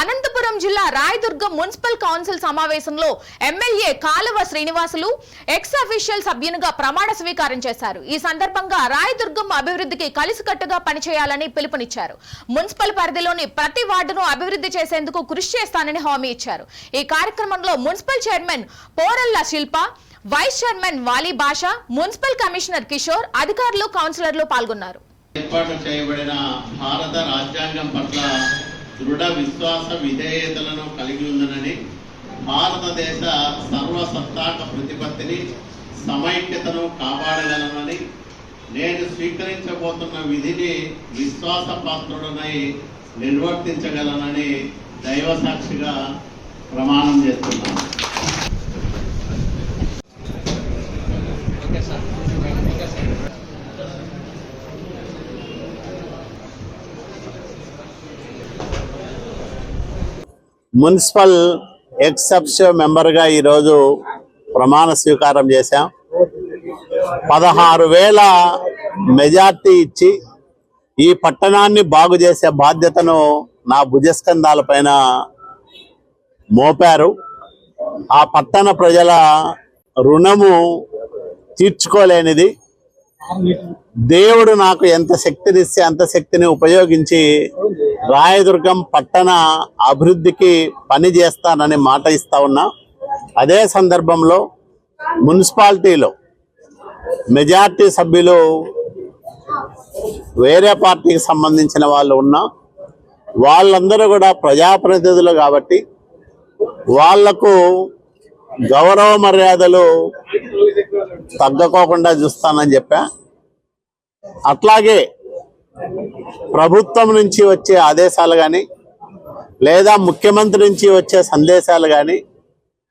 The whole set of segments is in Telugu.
అనంతపురం జిల్లా రాయదుర్గం మున్సిపల్ కౌన్సిల్ సమావేశంలో ఎమ్మెల్యే కాలువ శ్రీనివాసులు ఎక్స్ అఫీషియల్ సభ్యునిగా ప్రమాణ స్వీకారం చేశారు. ఈ సందర్భంగా రాయదుర్గం అభివృద్ధికి కలిసికట్టుగా పనిచేయాలని పిలుపునిచ్చారు. మున్సిపల్ పరిధిలోని ప్రతి వార్డును అభివృద్ధి చేసేందుకు కృషి చేస్తానని హామీ ఇచ్చారు. ఈ కార్యక్రమంలో municipal chairman Poralla Shilpa vice chairman Vali Basha municipal commissioner Kishore అధికారులు కౌన్సిలర్లు పాల్గొన్నారు. ఏర్పాటు చేయబడిన భారత రాజ్యాంగం పట్ల దృఢ విశ్వాస విధేయతలను కలిగి ఉందనని భారతదేశ సర్వసత్తాక ప్రతిపత్తిని సమైక్యతను కాపాడగలనని నేను స్వీకరించబోతున్న విధిని విశ్వాస పాత్రుడనై నిర్వర్తించగలనని దైవ సాక్షిగా ప్రమాణం చేస్తున్నాను. మున్సిపల్ ఎక్సెప్స్ మెంబర్గా ఈరోజు ప్రమాణ స్వీకారం చేశాం. పదహారు వేల మెజార్టీ ఇచ్చి ఈ పట్టణాన్ని బాగు చేసే బాధ్యతను నా భుజస్కంధాలపైన మోపారు. ఆ పట్టణ ప్రజల రుణము తీర్చుకోలేనిది. దేవుడు నాకు ఎంత శక్తినిస్తే అంత శక్తిని ఉపయోగించి రాయదుర్గం పట్టణ అభివృద్ధికి పని చేస్తానని మాట ఇస్తా ఉన్నా. అదే సందర్భంలో మున్సిపాలిటీలో మెజార్టీ సభ్యులు వేరే పార్టీకి సంబంధించిన వాళ్ళు ఉన్నా వాళ్ళందరూ కూడా ప్రజాప్రతినిధులు కాబట్టి వాళ్ళకు గౌరవ మర్యాదలు తగ్గకోకుండా చూస్తానని చెప్పా. అట్లాగే ప్రభుత్వం నుంచి వచ్చే ఆదేశాలు కానీ లేదా ముఖ్యమంత్రి నుంచి వచ్చే సందేశాలు కానీ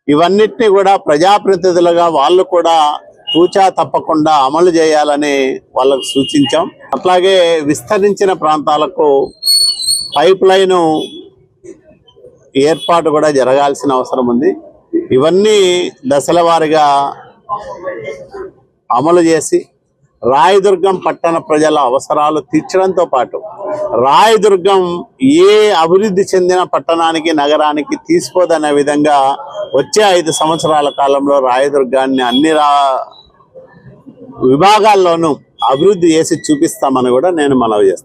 ఇవన్నిటిని కూడా ప్రజాప్రతినిధులుగా వాళ్ళు కూడా తూచా తప్పకుండా అమలు చేయాలని వాళ్ళకు సూచించాం. అట్లాగే విస్తరించిన ప్రాంతాలకు పైప్ లైను ఏర్పాటు కూడా జరగాల్సిన అవసరం ఉంది. ఇవన్నీ దశల వారిగా అమలు చేసి రాయదుర్గం పట్టణ ప్రజల అవసరాలు తీర్చడంతో పాటు రాయదుర్గం ఏ అభివృద్ధి చెందిన పట్టణానికి నగరానికి తీసుకోదనే విధంగా వచ్చే ఐదు సంవత్సరాల కాలంలో రాయదుర్గాన్ని అన్ని రా విభాగాల్లోనూ అభివృద్ధి చేసి చూపిస్తామని కూడా నేను మనవి చేస్తాను